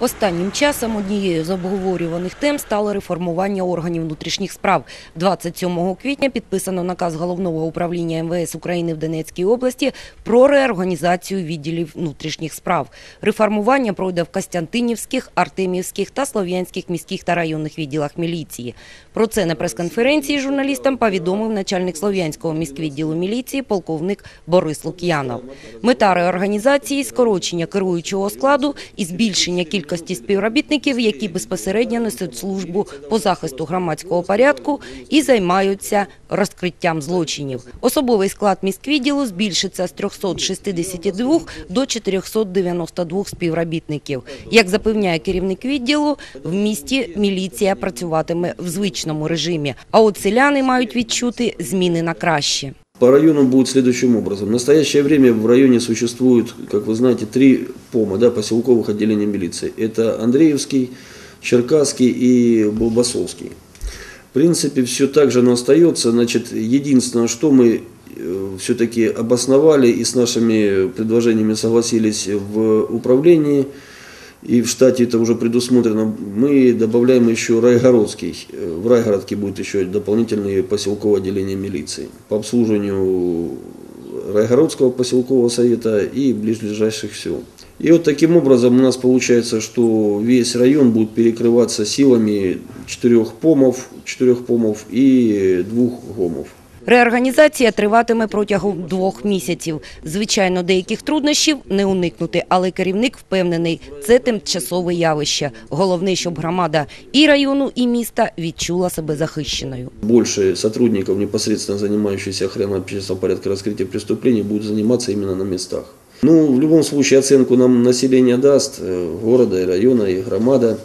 Останнім часом однією з обговорюваних тем стало реформування органів внутрішніх справ. 27 квітня підписано наказ Головного управління МВС України в Донецькій області про реорганізацію відділів внутрішніх справ. Реформування пройде в Костянтинівських, Артемівських та Слов'янських міських та районних відділах міліції. Про це на прес-конференції журналістам повідомив начальник Слов'янського міськвідділу міліції полковник Борис Лук'янов. Мета реорганізації – скорочення керуючого складу і збільшення кількості співробітників, які безпосередньо несуть службу по захисту громадського порядку і займаються розкриттям злочинів. Особовий склад міськвідділу збільшиться з 362 до 492 співробітників. Як запевняє керівник відділу, в місті міліція працюватиме в звичному режимі, а от селяни мають відчути зміни на краще. По районам будет следующим образом. В настоящее время в районе существует, как вы знаете, три ПОМа, да, поселковых отделения милиции. Это Андреевский, Черкасский и Болбасовский. В принципе, все так же оно остается. Значит, единственное, что мы все-таки обосновали и с нашими предложениями согласились в управлении, и в штате это уже предусмотрено, мы добавляем еще Райгородский. Э, В Райгородке будет еще дополнительное поселковое отделение милиции по обслуживанию Райгородского поселкового совета и ближайших сел. И вот таким образом у нас получается, что весь район будет перекрываться силами четырех помов, четырех помов и двух гомов. Реорганізація триватиме протягом двох місяців. Звичайно, деяких труднощів не уникнути, але керівник впевнений – це тимчасове явище. Головне, щоб громада і району, і міста відчула себе захищеною. Больше сотрудников, непосредственно занимающихся охраной общественного порядка раскрытия преступлений, будут заниматься именно на местах. Ну, в любом случае, оценку нам население даст, э, города и района, и громада.